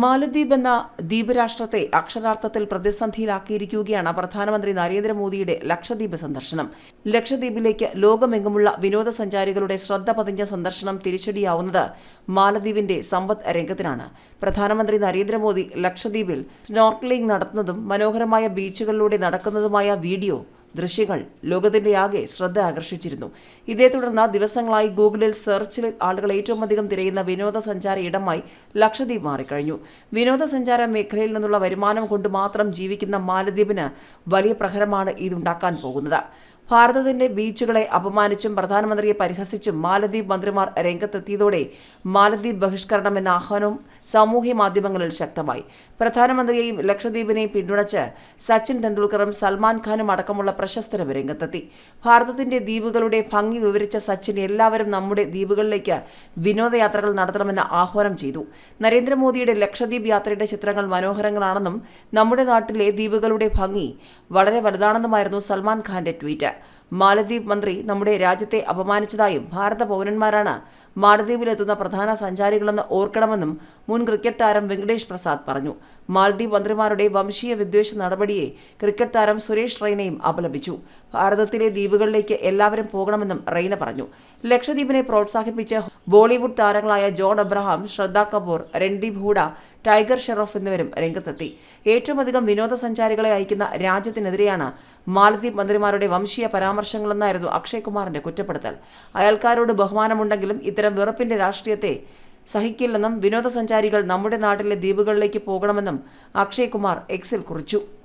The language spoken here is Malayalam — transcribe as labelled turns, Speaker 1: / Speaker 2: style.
Speaker 1: മാലദ്വീപ് എന്ന ദ്വീപ് രാഷ്ട്രത്തെ അക്ഷരാർത്ഥത്തിൽ പ്രതിസന്ധിയിലാക്കിയിരിക്കുകയാണ് പ്രധാനമന്ത്രി നരേന്ദ്രമോദിയുടെ ലക്ഷദ്വീപ് സന്ദർശനം. ലക്ഷദ്വീപിലേക്ക് ലോകമെങ്ങുമുള്ള വിനോദസഞ്ചാരികളുടെ ശ്രദ്ധ പതിഞ്ഞ സന്ദർശനം തിരിച്ചടിയാവുന്നത് മാലദ്വീപിന്റെ സമ്പദ് രംഗത്തിനാണ്. പ്രധാനമന്ത്രി നരേന്ദ്രമോദി ലക്ഷദ്വീപിൽ സ്നോർക്കലിംഗ് നടത്തുന്നതും മനോഹരമായ ബീച്ചുകളിലൂടെ നടക്കുന്നതുമായ വീഡിയോ ദൃശ്യങ്ങൾ ലോകത്തിന്റെ ആകെ ശ്രദ്ധ ആകർഷിച്ചിരുന്നു. ഇതേ തുടർന്ന് ദിവസങ്ങളായി ഗൂഗിളിൽ സെർച്ചിൽ ആളുകൾ ഏറ്റവും അധികം തിരയുന്ന വിനോദസഞ്ചാര ഇടമായി ലക്ഷദ്വീപ് മാറിക്കഴിഞ്ഞു. വിനോദസഞ്ചാര മേഖലയിൽ നിന്നുള്ള വരുമാനം കൊണ്ട് മാത്രം ജീവിക്കുന്ന മാലദ്വീപിന് വലിയ പ്രഹരമാണ് ഇതുണ്ടാക്കാൻ പോകുന്നത്. ഭാരതത്തിന്റെ ബീച്ചുകളെ അപമാനിച്ചും പ്രധാനമന്ത്രിയെ പരിഹസിച്ചും മാലദ്വീപ് മന്ത്രിമാർ രംഗത്തെത്തിയതോടെ മാലദ്വീപ് ബഹിഷ്കരണം എന്ന ആഹ്വാനവും സാമൂഹ്യ മാധ്യമങ്ങളിൽ ശക്തമായി. പ്രധാനമന്ത്രിയെയും ലക്ഷദ്വീപിനെയും പിന്തുണച്ച് സച്ചിൻ ടെണ്ടുൽക്കറും സൽമാൻ ഖാനും അടക്കമുള്ള പ്രശസ്തരും രംഗത്തെത്തി. ഭാരതത്തിന്റെ ദ്വീപുകളുടെ ഭംഗി വിവരിച്ച സച്ചിൻ എല്ലാവരും നമ്മുടെ ദ്വീപുകളിലേക്ക് വിനോദയാത്രകൾ നടത്തണമെന്ന് ആഹ്വാനം ചെയ്തു. നരേന്ദ്രമോദിയുടെ ലക്ഷദ്വീപ് യാത്രയുടെ ചിത്രങ്ങൾ മനോഹരങ്ങളാണെന്നും നമ്മുടെ നാട്ടിലെ ദ്വീപുകളുടെ ഭംഗി വളരെ വലുതാണെന്നുമായിരുന്നു സൽമാൻ ഖാന്റെ ട്വീറ്റ്. മാലദ്വീപ് മന്ത്രി നമ്മുടെ രാജ്യത്തെ അപമാനിച്ചതായും ഭാരത പൗരന്മാരാണ് മാലദ്വീപിലെത്തുന്ന പ്രധാന സഞ്ചാരികളെന്ന് ഓർക്കണമെന്നും മുൻ ക്രിക്കറ്റ് താരം വെങ്കടേഷ് പ്രസാദ് പറഞ്ഞു. മാലദ്വീപ് മന്ത്രിമാരുടെ വംശീയ വിദ്വേഷ നടപടിയെ ക്രിക്കറ്റ് താരം സുരേഷ് റെയ്നയും അപലപിച്ചു. ഭാരതത്തിലെ ദ്വീപുകളിലേക്ക് എല്ലാവരും പോകണമെന്നും റെയ്ന പറഞ്ഞു. ലക്ഷദ്വീപിനെ പ്രോത്സാഹിപ്പിച്ച് ബോളിവുഡ് താരങ്ങളായ ജോൺ അബ്രഹാം ശ്രദ്ധ കപൂർ രൺദീപ് ഹൂഡ ടൈഗർ ഷെറോഫ് എന്നിവരും രംഗത്തെത്തി. ഏറ്റവും അധികം വിനോദസഞ്ചാരികളെ അയക്കുന്ന രാജ്യത്തിനെതിരെയാണ് മാലദ്വീപ് മന്ത്രിമാരുടെ വംശീയ പരാമർശങ്ങളെന്നായിരുന്നു അക്ഷയ് കുമാറിന്റെ കുറ്റപ്പെടുത്തൽ. അയൽക്കാരോട് ബഹുമാനമുണ്ടെങ്കിലും ഇത്തരം വെറുപ്പിന്റെ രാഷ്ട്രീയത്തെ സഹിക്കില്ലെന്നും വിനോദസഞ്ചാരികൾ നമ്മുടെ നാട്ടിലെ ദ്വീപുകളിലേക്ക് പോകണമെന്നും അക്ഷയ് കുമാർ എക്സിൽ കുറിച്ചു.